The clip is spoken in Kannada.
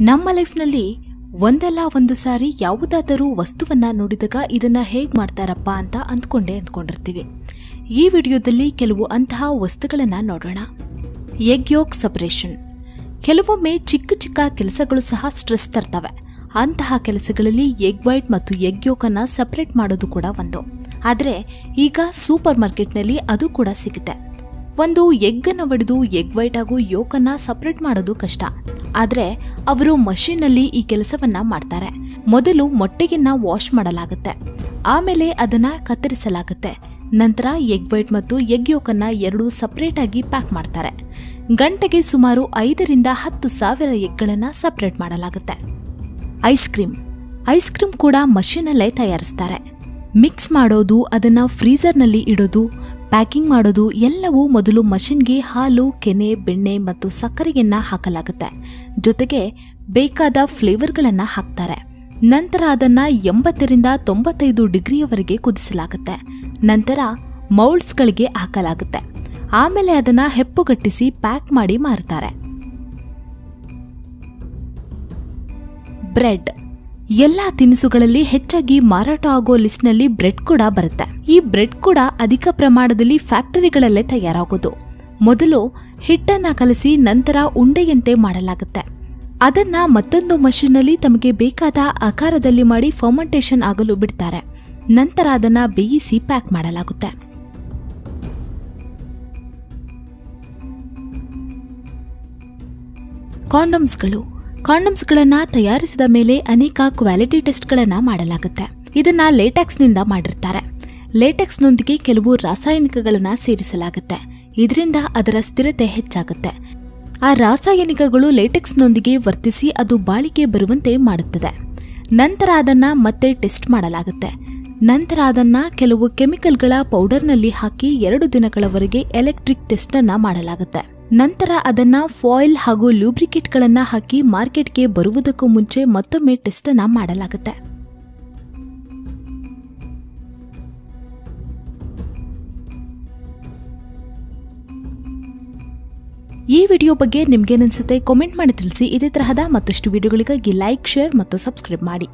ನಮ್ಮ ಲೈಫ್ನಲ್ಲಿ ಒಂದಲ್ಲ ಒಂದು ಸಾರಿ ಯಾವುದಾದರೂ ವಸ್ತುವನ್ನ ನೋಡಿದಾಗ ಇದನ್ನ ಹೇಗೆ ಮಾಡ್ತಾರಪ್ಪ ಅಂತ ಅಂದ್ಕೊಂಡೆ ಅಂದ್ಕೊಂಡಿರ್ತೀವಿ. ಈ ವಿಡಿಯೋದಲ್ಲಿ ಕೆಲವು ಅಂತಹ ವಸ್ತುಗಳನ್ನ ನೋಡೋಣ. Egg yolk separation. ಕೆಲವೊಮ್ಮೆ ಚಿಕ್ಕ ಚಿಕ್ಕ ಕೆಲಸಗಳು ಸಹ ಸ್ಟ್ರೆಸ್ ತರ್ತವೆ. ಅಂತಹ ಕೆಲಸಗಳಲ್ಲಿ ಎಗ್ ವೈಟ್ ಮತ್ತು ಎಗ್ ಯೋಕನ್ನ ಸಪರೇಟ್ ಮಾಡೋದು ಕೂಡ ಒಂದು. ಆದರೆ ಈಗ ಸೂಪರ್ ಮಾರ್ಕೆಟ್ನಲ್ಲಿ ಅದು ಕೂಡ ಸಿಗುತ್ತೆ. ಒಂದು ಎಗ್ಗನ್ನು ಒಡೆದು ಎಗ್ ವೈಟ್ ಹಾಗೂ ಯೋಕನ್ನ ಸಪರೇಟ್ ಮಾಡೋದು ಕಷ್ಟ. ಆದರೆ ಅವರು ಮಷೀನಲ್ಲಿ ಈ ಕೆಲಸವನ್ನ ಮಾಡ್ತಾರೆ. ಮೊದಲು ಮೊಟ್ಟೆಗಿನ್ನ ವಾಶ್ ಮಾಡಲಾಗುತ್ತೆ. ಆಮೇಲೆ ಅದನ್ನ ಕತ್ತರಿಸಲಾಗುತ್ತೆ. ನಂತರ ಎಗ್ ವೈಟ್ ಮತ್ತು ಎಗ್ ಯೋಕನ್ನ ಎರಡು ಸಪರೇಟ್ ಆಗಿ ಪ್ಯಾಕ್ ಮಾಡ್ತಾರೆ. ಗಂಟೆಗೆ ಸುಮಾರು ಐದರಿಂದ ಹತ್ತು ಸಾವಿರ ಎಗ್ಗಳನ್ನ ಸಪರೇಟ್ ಮಾಡಲಾಗುತ್ತೆ. Ice cream. ಐಸ್ ಕ್ರೀಮ್ ಕೂಡ ಮಷೀನಲ್ಲೇ ತಯಾರಿಸ್ತಾರೆ. ಮಿಕ್ಸ್ ಮಾಡೋದು, ಅದನ್ನ ಫ್ರೀಜರ್ನಲ್ಲಿ ಇಡೋದು ಪ್ಯಾಕಿಂಗ್ ಮಾಡೋದು ಎಲ್ಲವೂ ಮೊದಲು ಮಷಿನ್ಗೆ ಹಾಲು, ಕೆನೆ, ಬೆಣ್ಣೆ ಮತ್ತು ಸಕ್ಕರೆಯನ್ನ ಹಾಕಲಾಗುತ್ತೆ. ಜೊತೆಗೆ ಬೇಕಾದ ಫ್ಲೇವರ್ಗಳನ್ನ ಹಾಕ್ತಾರೆ. ನಂತರ ಅದನ್ನ ಎಂಬತ್ತರಿಂದ ತೊಂಬತ್ತೈದು ಡಿಗ್ರಿಯವರೆಗೆ ಕುದಿಸಲಾಗುತ್ತೆ. ನಂತರ ಮೌಲ್ಡ್ಸ್ಗಳಿಗೆ ಹಾಕಲಾಗುತ್ತೆ. ಆಮೇಲೆ ಅದನ್ನ ಹೆಪ್ಪುಗಟ್ಟಿಸಿ ಪ್ಯಾಕ್ ಮಾಡಿ ಮಾರ್ತಾರೆ. ಬ್ರೆಡ್ ಎಲ್ಲಾ ತಿನಿಸುಗಳಲ್ಲಿ ಹೆಚ್ಚಾಗಿ ಮಾರಾಟ ಆಗೋ ಲಿಸ್ಟ್ನಲ್ಲಿ ಬ್ರೆಡ್ ಕೂಡ ಬರುತ್ತೆ. ಈ ಬ್ರೆಡ್ ಕೂಡ ಅಧಿಕ ಪ್ರಮಾಣದಲ್ಲಿ ಫ್ಯಾಕ್ಟರಿಗಳಲ್ಲೇ ತಯಾರಾಗೋದು. ಮೊದಲು ಹಿಟ್ಟನ್ನ ಕಲಸಿ ನಂತರ ಉಂಡೆಯಂತೆ ಮಾಡಲಾಗುತ್ತೆ. ಅದನ್ನ ಮತ್ತೊಂದು ಮಷೀನಲ್ಲಿ ತಮಗೆ ಬೇಕಾದ ಆಕಾರದಲ್ಲಿ ಮಾಡಿ ಫರ್ಮೆಂಟೇಷನ್ ಆಗಲು ಬಿಡ್ತಾರೆ. ನಂತರ ಅದನ್ನ ಬೇಯಿಸಿ ಪ್ಯಾಕ್ ಮಾಡಲಾಗುತ್ತೆ. ಕಾಂಡಮ್ಸ್ಗಳು ಕಾಂಡಮ್ಸ್ಗಳನ್ನ ತಯಾರಿಸಿದ ಮೇಲೆ ಅನೇಕ ಕ್ವಾಲಿಟಿ ಟೆಸ್ಟ್ಗಳನ್ನ ಮಾಡಲಾಗುತ್ತೆ. ಇದನ್ನ ಲೇಟೆಕ್ಸ್ನಿಂದ ಮಾಡಿರ್ತಾರೆ. ಲೇಟೆಕ್ಸ್ನೊಂದಿಗೆ ಕೆಲವು ರಾಸಾಯನಿಕಗಳನ್ನ ಸೇರಿಸಲಾಗುತ್ತೆ. ಇದರಿಂದ ಅದರ ಸ್ಥಿರತೆ ಹೆಚ್ಚಾಗುತ್ತೆ. ಆ ರಾಸಾಯನಿಕಗಳು ಲೇಟೆಕ್ಸ್ನೊಂದಿಗೆ ವರ್ತಿಸಿ ಅದು ಬಾಳಿಕೆ ಬರುವಂತೆ ಮಾಡುತ್ತದೆ. ನಂತರ ಅದನ್ನ ಮತ್ತೆ ಟೆಸ್ಟ್ ಮಾಡಲಾಗುತ್ತೆ. ನಂತರ ಅದನ್ನ ಕೆಲವು ಕೆಮಿಕಲ್ಗಳ ಪೌಡರ್ನಲ್ಲಿ ಹಾಕಿ ಎರಡು ದಿನಗಳವರೆಗೆ ಎಲೆಕ್ಟ್ರಿಕ್ ಟೆಸ್ಟ್ ಅನ್ನ ಮಾಡಲಾಗುತ್ತೆ. ನಂತರ ಅದನ್ನ ಫಾಯಿಲ್ ಹಾಗೂ ಲೂಬ್ರಿಕೇಟ್ಗಳನ್ನು ಹಾಕಿ ಮಾರ್ಕೆಟ್ಗೆ ಬರುವುದಕ್ಕೂ ಮುಂಚೆ ಮತ್ತೊಮ್ಮೆ ಟೆಸ್ಟ್ ಅನ್ನ ಮಾಡಲಾಗುತ್ತೆ. ಈ ವಿಡಿಯೋ ಬಗ್ಗೆ ನಿಮ್ಗೇನನ್ಸುತ್ತೆ ಕಾಮೆಂಟ್ ಮಾಡಿ ತಿಳಿಸಿ. ಇದೇ ತರಹದ ಮತ್ತಷ್ಟು ವಿಡಿಯೋಗಳಿಗಾಗಿ ಲೈಕ್ ಶೇರ್ ಮತ್ತು ಸಬ್ಸ್ಕ್ರೈಬ್ ಮಾಡಿ.